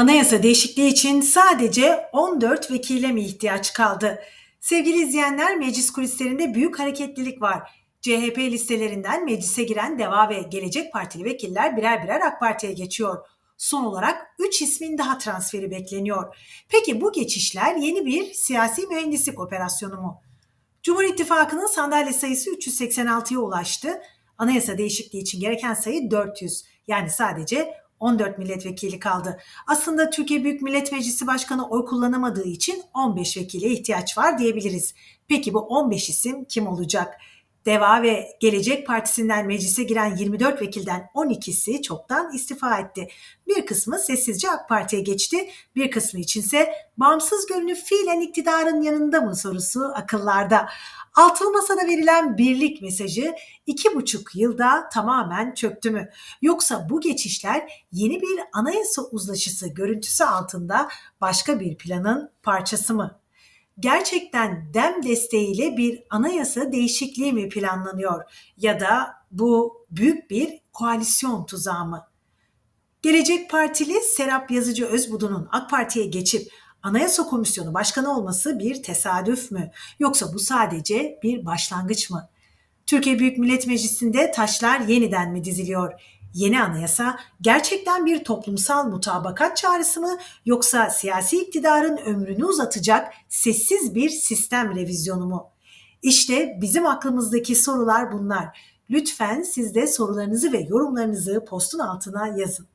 Anayasa değişikliği için sadece 14 vekile mi ihtiyaç kaldı? Sevgili izleyenler, meclis kulislerinde büyük hareketlilik var. CHP listelerinden meclise giren DEVA ve Gelecek Partili vekiller birer birer AK Parti'ye geçiyor. Son olarak 3 ismin daha transferi bekleniyor. Peki bu geçişler yeni bir siyasi mühendislik operasyonu mu? Cumhur İttifakı'nın sandalye sayısı 386'ya ulaştı. Anayasa değişikliği için gereken sayı 400. Yani sadece 14 milletvekili kaldı. Aslında Türkiye Büyük Millet Meclisi Başkanı oy kullanamadığı için 15 vekile ihtiyaç var diyebiliriz. Peki bu 15 isim kim olacak? Deva ve Gelecek Partisi'nden meclise giren 24 vekilden 12'si çoktan istifa etti. Bir kısmı sessizce AK Parti'ye geçti, bir kısmı içinse bağımsız görünüp fiilen iktidarın yanında mı sorusu akıllarda. Altılı Masa'da verilen birlik mesajı iki buçuk yılda tamamen çöktü mü? Yoksa bu geçişler yeni bir anayasa uzlaşısı görüntüsü altında başka bir planın parçası mı? Gerçekten dem desteğiyle bir anayasa değişikliği mi planlanıyor ya da bu büyük bir koalisyon tuzağı mı? Gelecek Partili Serap Yazıcı Özbudu'nun AK Parti'ye geçip Anayasa Komisyonu Başkanı olması bir tesadüf mü? Yoksa bu sadece bir başlangıç mı? Türkiye Büyük Millet Meclisi'nde taşlar yeniden mi diziliyor? Yeni anayasa gerçekten bir toplumsal mutabakat çağrısı mı yoksa siyasi iktidarın ömrünü uzatacak sessiz bir sistem revizyonu mu? İşte bizim aklımızdaki sorular bunlar. Lütfen siz de sorularınızı ve yorumlarınızı postun altına yazın.